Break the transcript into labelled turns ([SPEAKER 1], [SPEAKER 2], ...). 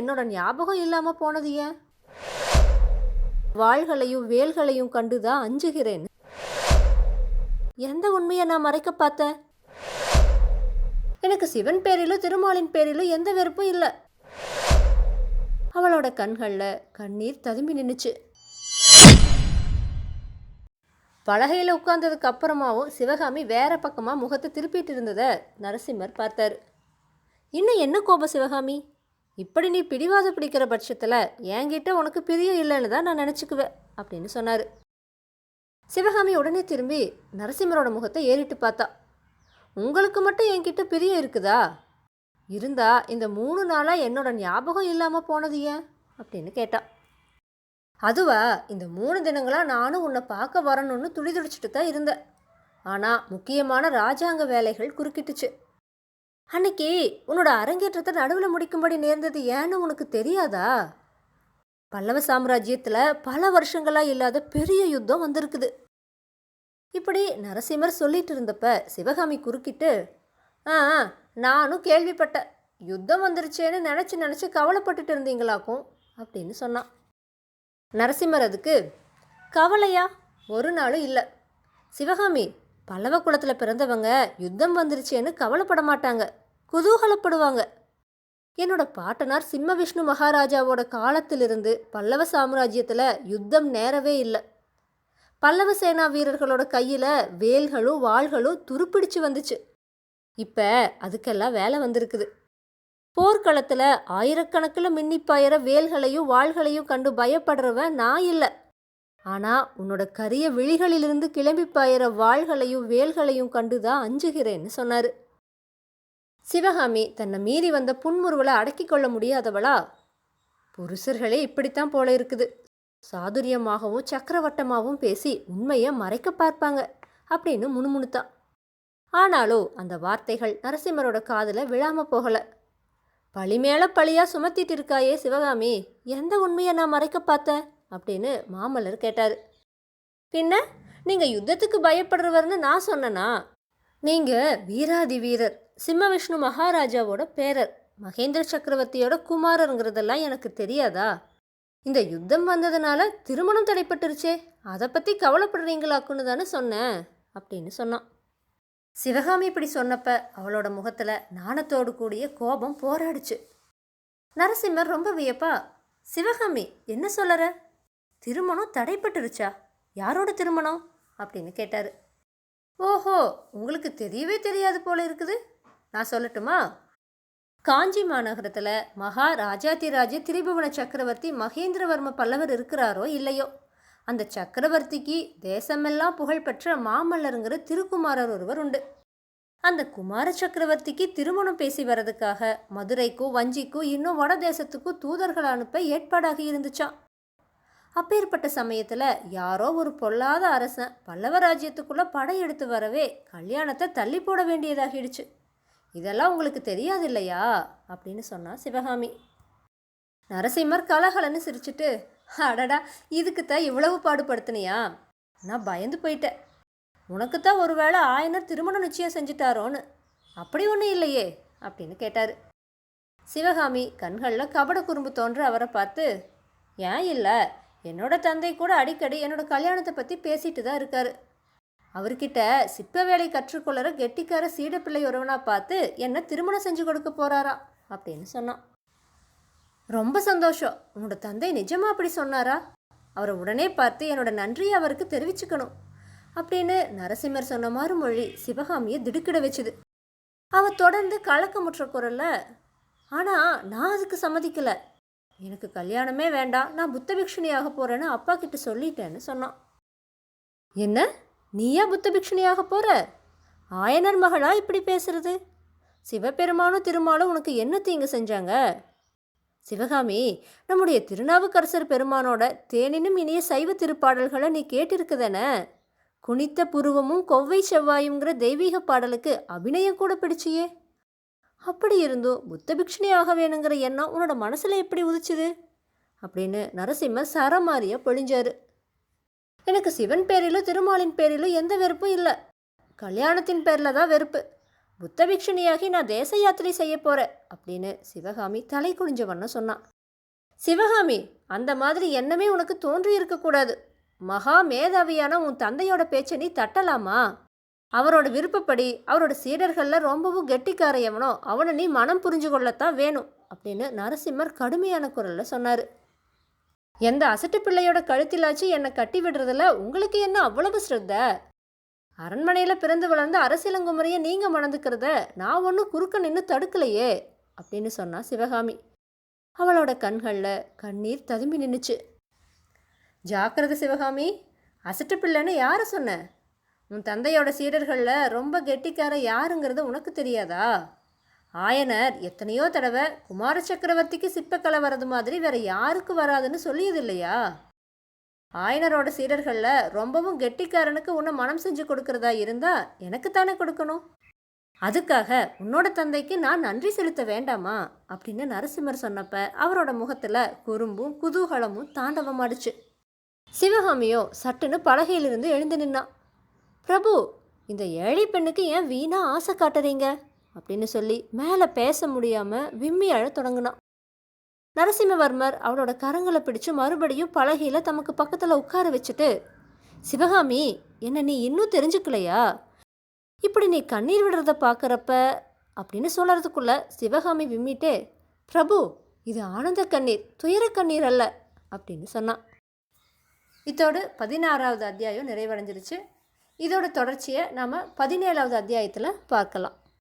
[SPEAKER 1] என்னோட ஞாபகம் இல்லாமல் போனது ஏன்? வாள்களையும் வேல்களையும் கண்டுதான் அஞ்சுகிறேன். எந்த உண்மையை நான் மறைக்க பார்த்தேன்? எனக்கு சிவன் பேரிலும் திருமாலின் பேரிலும் எந்த வெறுப்பும் இல்லை. அவளோட கண்களில் கண்ணீர் ததும்பி நின்றுச்சு பலகையில் உட்கார்ந்ததுக்கு அப்புறமாவும் சிவகாமி வேற பக்கமாக முகத்தை திருப்பிட்டு இருந்ததை நரசிம்மர் பார்த்தார். இன்னும் என்ன கோபம் சிவகாமி? இப்படி நீ பிடிவாத பிடிக்கிற பட்சத்தில் என்கிட்ட உனக்கு பிரியம் இல்லைன்னு தான் நான் நினச்சிக்குவேன் அப்படின்னு சொன்னார். சிவகாமி உடனே திரும்பி நரசிம்மரோட முகத்தை ஏறிட்டு பார்த்தா. உங்களுக்கு மட்டும் என்கிட்ட பிரியம் இருக்குதா? இருந்தா இந்த மூணு நாளாக என்னோட ஞாபகம் இல்லாமல் போனது ஏன்? அப்படின்னு கேட்டா. அதுவா இந்த மூணு தினங்களாக நானும் உன்னை பார்க்க வரணும்னு துடிதுடிச்சிட்டு தான் இருந்தேன். ஆனால் முக்கியமான ராஜாங்க வேலைகள் குறுக்கிட்டுச்சு. அன்னைக்கு உன்னோட அரங்கேற்றத்தை நடுவில் முடிக்கும்படி நேர்ந்தது ஏன்னு உனக்கு தெரியாதா? பல்லவ சாம்ராஜ்யத்தில் பல வருஷங்களாக இல்லாத பெரிய யுத்தம் வந்திருக்குது. இப்படி நரசிம்மர் சொல்லிட்டு இருந்தப்ப சிவகாமி குறுக்கிட்டு ஆ, நானும் கேள்விப்பட்டேன். யுத்தம் வந்துருச்சேன்னு நினச்சி நினச்சி கவலைப்பட்டுட்டு இருந்தீங்களாக்கும் அப்படின்னு சொன்னான். நரசிம்மர் அதுக்கு கவலையா? ஒரு நாளும் இல்லை. சிவகாமி பல்லவ குலத்தில் பிறந்தவங்க யுத்தம் வந்துருச்சேன்னு கவலைப்பட மாட்டாங்க. குதூகலப்படுவாங்க. என்னோட பாட்டனார் சிம்ம விஷ்ணு மகாராஜாவோட காலத்திலிருந்து பல்லவ சாம்ராஜ்யத்தில் யுத்தம் நேரவே இல்லை. பல்லவ சேனா வீரர்களோட கையில் வேல்களும் வாள்களும் துருப்பிடிச்சு வந்துச்சு. இப்போ அதுக்கெல்லாம் வேலை வந்திருக்குது. போர்க்களத்தில் ஆயிரக்கணக்கில் மின்னிப்பாயிர வேல்களையும் வாள்களையும் கண்டு பயப்படுறவன் நான் இல்லை. ஆனால் உன்னோட கரிய விழிகளிலிருந்து கிளம்பி பாயிற வாள்களையும் வேல்களையும் கண்டு தான் அஞ்சுகிறேன்னு சொன்னார். சிவகாமி தன்னை மீறி வந்த புன்முறுவலை அடக்கிக் கொள்ள முடியாதவளா? புருஷர்களே இப்படித்தான் போல இருக்குது. சாதுரியமாகவும் சக்கரவட்டமாகவும் பேசி உண்மையை மறைக்க பார்ப்பாங்க அப்படின்னு முணுமுணுத்தான். ஆனாலும் அந்த வார்த்தைகள் நரசிம்மரோட காதில் விழாம போகல. பழி மேல பழியா சுமத்திட்டு இருக்காயே சிவகாமி எந்த உண்மையை நான் மறைக்க பார்த்தேன்? அப்படின்னு மாமல்லர் கேட்டார். பின்ன நீங்கள் யுத்தத்துக்கு பயப்படுறவர்னு நான் சொன்னனா? நீங்கள் வீராதி வீரர் சிம்ம விஷ்ணு மகாராஜாவோட பேரர் மகேந்திர சக்கரவர்த்தியோட குமாரருங்கிறதெல்லாம் எனக்கு தெரியாதா? இந்த யுத்தம் வந்ததுனால திருமணம் தடைப்பட்டுருச்சே அதை பற்றி கவலைப்படுறீங்களாக்குன்னு தானே சொன்னேன் அப்படின்னு சொன்னான். சிவகாமி இப்படி சொன்னப்ப அவளோட முகத்தில் நாணத்தோடு கூடிய கோபம் போராடுச்சு. நரசிம்மர் ரொம்ப வியப்பா சிவகாமி என்ன சொல்லற? திருமணம் தடைப்பட்டுருச்சா? யாரோட திருமணம்? அப்படின்னு கேட்டார். ஓஹோ உங்களுக்கு தெரியவே தெரியாது போல இருக்குது. நான் சொல்லட்டுமா? காஞ்சி மாநகரத்தில் மகாராஜாதிராஜ திரிபுவன சக்கரவர்த்தி மகேந்திரவர்ம பல்லவர் இருக்கிறாரோ இல்லையோ? அந்த சக்கரவர்த்திக்கு தேசமெல்லாம் புகழ்பெற்ற மாமல்லருங்கிற திருக்குமாரர் ஒருவர் உண்டு. அந்த குமார சக்கரவர்த்திக்கு திருமணம் பேசி வர்றதுக்காக மதுரைக்கும் வஞ்சிக்கும் இன்னும் வட தேசத்துக்கும் தூதர்கள் அனுப்ப ஏற்பாடாகி இருந்துச்சான் அப்பேற்பட்ட சமயத்தில் யாரோ ஒரு பொல்லாத அரசன் பல்லவ ராஜ்யத்துக்குள்ளே படையெடுத்து வரவே கல்யாணத்தை தள்ளி போட வேண்டியதாகிடுச்சு. இதெல்லாம் உங்களுக்கு தெரியாது இல்லையா? அப்படின்னு சொன்னான் சிவகாமி. நரசிம்மர் கலகலன்னு சிரிச்சிட்டு அடடா இதுக்கு தான் இவ்வளவு பாடுபடுத்தினியா? நான் பயந்து போயிட்டேன். உனக்கு தான் ஒருவேளை ஆயனர் திருமணம் நிச்சயம் செஞ்சுட்டாரோன்னு. அப்படி ஒன்றும் இல்லையே அப்படின்னு கேட்டார். சிவகாமி கண்களில் கபட குறும்பு தோன்ற அவரை பார்த்து ஏன் இல்லை? என்னோட தந்தை கூட அடிக்கடி என்னோட கல்யாணத்தை பற்றி பேசிட்டு தான் இருக்காரு. அவர்கிட்ட சிற்ப வேலை கற்றுக்கொள்ளற கெட்டிக்கார சீடப்பிள்ளை ஒருவனா பார்த்து என்ன திருமணம் செஞ்சு கொடுக்க போறாரா அப்படின்னு சொன்னான். ரொம்ப சந்தோஷம். உன்னோட தந்தை நிஜமா அப்படி சொன்னாரா? அவரை உடனே பார்த்து என்னோட நன்றியை அவருக்கு தெரிவிச்சுக்கணும் அப்படின்னு நரசிம்மர் சொன்ன மறுமொழி சிவகாமியை திடுக்கிட வச்சுது. அவ தொடர்ந்து கலக்கமுற்ற குரல்ல ஆனா நான் அதுக்கு சம்மதிக்கலை. எனக்கு கல்யாணமே வேண்டாம் நான் புத்த பிக்ஷுனியாக போகிறேன்னு அப்பா கிட்ட சொல்லிட்டேன்னு சொன்னான். என்ன? நீயா புத்த பிக்ஷுனியாக போகிற ஆயனர் மகளா இப்படி பேசுறது? சிவபெருமானும் திருமாலும் உனக்கு என்ன தீங்கு செஞ்சாங்க? சிவகாமி நம்முடைய திருநாவுக்கரசர் பெருமானோட தேனினும் இனிய சைவ திருப்பாடல்களை நீ கேட்டிருக்குதானே. குனித்த புருவமும் கொவ்வை செவ்வாயுங்கிற தெய்வீக பாடலுக்கு அபிநயம் கூட பிடிச்சியே. அப்படி இருந்தும் புத்த பிக்ஷுனி ஆக வேணுங்கிற எண்ணம் உன்னோட மனசில் எப்படி உதிச்சுது? அப்படின்னு நரசிம்மர் சரமாரியா பொழிஞ்சார். எனக்கு சிவன் பேரிலும் திருமாலின் பேரிலும் எந்த வெறுப்பும் இல்லை. கல்யாணத்தின் பேரில் தான் வெறுப்பு. புத்த பிக்ஷுனியாகி நான் தேச யாத்திரை செய்ய போகிறேன் அப்படின்னு சிவகாமி தலை குனிஞ்ச சொன்னான். சிவகாமி அந்த மாதிரி எண்ணமே உனக்கு தோன்றி இருக்கக்கூடாது மகா மேதாவியான உன் தந்தையோட பேச்சை நீ தட்டலாமா? அவரோட விருப்பப்படி அவரோட சீடர்களில் ரொம்பவும் கெட்டிக்கார எவனோ அவனை நீ மனம் புரிஞ்சு கொள்ளத்தான் வேணும் அப்படின்னு நரசிம்மர் கடுமையான குரலில் சொன்னார். எந்த அசட்டு பிள்ளையோட கழுத்திலாச்சு என்னை கட்டி விடுறதுல உங்களுக்கு என்ன அவ்வளவு ஸ்ரத்த? அரண்மனையில் பிறந்து வளர்ந்த அரசியலங்குமுறையை நீங்கள் மணந்துக்கிறத நான் ஒன்றும் குறுக்க நின்று தடுக்கலையே அப்படின்னு சொன்னா சிவகாமி. அவளோட கண்களில் கண்ணீர் ததும்பி நின்றுச்சு ஜாக்கிரதை சிவகாமி அசட்டு பிள்ளைன்னு யாரை சொன்ன? உன் தந்தையோட சீடர்களில் ரொம்ப கெட்டிக்கார யாருங்கிறது உனக்கு தெரியாதா? ஆயனர் எத்தனையோ தடவை குமார சக்கரவர்த்திக்கு சிற்பக்கலை வர்றது மாதிரி வேற யாருக்கு வராதுன்னு சொல்லியது இல்லையா ஆயனரோட சீடர்களில் ரொம்பவும் கெட்டிக்காரனுக்கு உன்னை மனம் செஞ்சு கொடுக்கறதா இருந்தா எனக்குத்தானே கொடுக்கணும். அதுக்காக உன்னோட தந்தைக்கு நான் நன்றி செலுத்த வேண்டாமா? அப்படின்னு நரசிம்மர் சொன்னப்ப அவரோட முகத்தில் குறும்பும் குதூகலமும் தாண்டவமாடுச்சு. சிவகாமியோ சட்டுன்னு பலகையிலிருந்து எழுந்து நின்னான் பிரபு இந்த ஏழை பெண்ணுக்கு ஏன் வீணாக ஆசை காட்டுறீங்க அப்படின்னு சொல்லி மேலே பேச முடியாமல் விம்மி அழ தொடங்கினான். நரசிம்மவர்மர் அவளோட கரங்களை பிடிச்சு மறுபடியும் பலகையில் தமக்கு பக்கத்தில் உட்கார வச்சுட்டு சிவகாமி என்ன நீ இன்னும் தெரிஞ்சுக்கலையா? இப்படி நீ கண்ணீர் விடுறத பார்க்குறப்ப அப்படின்னு சொல்கிறதுக்குள்ள சிவகாமி விம்மிட்டே பிரபு இது ஆனந்த கண்ணீர் துயர கண்ணீர் அல்ல அப்படின்னு சொன்னான். இதோடு பதினாறாவது அத்தியாயம் நிறைவடைஞ்சிருச்சு. இதோட தொடர்ச்சியை நாம் பதினேழாவது அத்தியாயத்தில் பார்க்கலாம்.